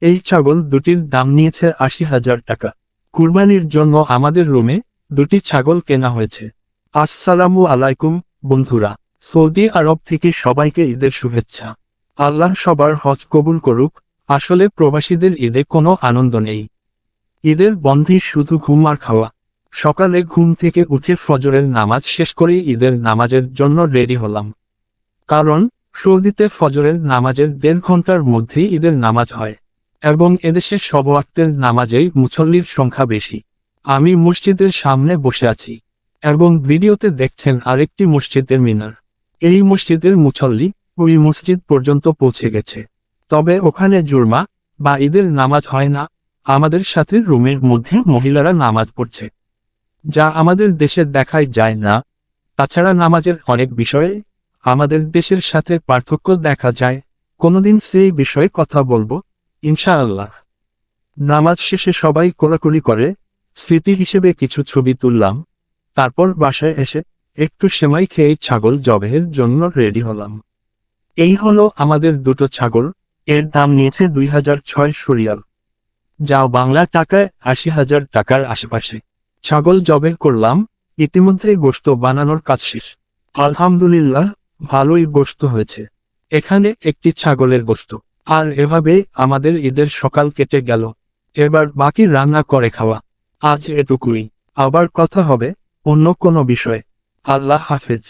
এই ছাগল দুটির দাম নিয়েছে আশি হাজার টাকা। কুরবানির জন্য আমাদের রুমে দুটি ছাগল কেনা হয়েছে। আসসালামু আলাইকুম, বন্ধুরা। সৌদি আরব থেকে সবাইকে ঈদের শুভেচ্ছা। আল্লাহ সবার হজ কবুল করুক। আসলে প্রবাসীদের ঈদে কোনো আনন্দ নেই। ঈদের বন্ধি শুধু ঘুম আর খাওয়া। সকালে ঘুম থেকে উঠে ফজরের নামাজ শেষ করেই ঈদের নামাজের জন্য রেডি হলাম। কারণ সৌদিতে ফজরের নামাজের দেড় ঘণ্টার মধ্যেই ঈদের নামাজ হয়। এবং এদেশে সব ওয়াক্তের নামাজেই মুসল্লির সংখ্যা বেশি। আমি মসজিদের সামনে বসে আছি, এবং ভিডিওতে দেখছেন আরেকটি মসজিদের মিনার। এই মসজিদের মুসল্লি ওই মসজিদ পর্যন্ত পৌঁছে গেছে। তবে ওখানে জুরমা বা ঈদের নামাজ হয় না, আমাদের সাথে রুমের মধ্যে মহিলারা নামাজ পড়ছে। যা আমাদের দেশে দেখাই যায় না। তাছাড়া নামাজের অনেক বিষয়ে আমাদের দেশের সাথে পার্থক্য দেখা যায়। কোনোদিন সেই বিষয়ে কথা বলব ইনশাআল্লাহ। নামাজ শেষে সবাই কোলাকুলি করে, স্মৃতি হিসেবে কিছু ছবি তুললাম। তারপর বাসায় এসে একটু সেমাই খেয়ে ছাগল জবের জন্য রেডি হলাম। এই হলো আমাদের দুটো ছাগল, এর দাম নিয়েছে দুই হাজার ছয় সরিয়াল যা বাংলা টাকায় আশি হাজার টাকার আশেপাশে। ছাগল জবে করলাম, ইতিমধ্যে গোশত বানানোর কাজ শেষ। আলহামদুলিল্লাহ, ভালোই গোশত হয়েছে। এখানে একটি ছাগলের গোশত। আর এভাবে আমাদের ঈদের সকাল কেটে গেল। এবার বাকি রান্না করে খাওয়া। আজ এটুকুই। আবার কথা হবে অন্য কোনো বিষয়ে। আল্লাহ হাফেজ।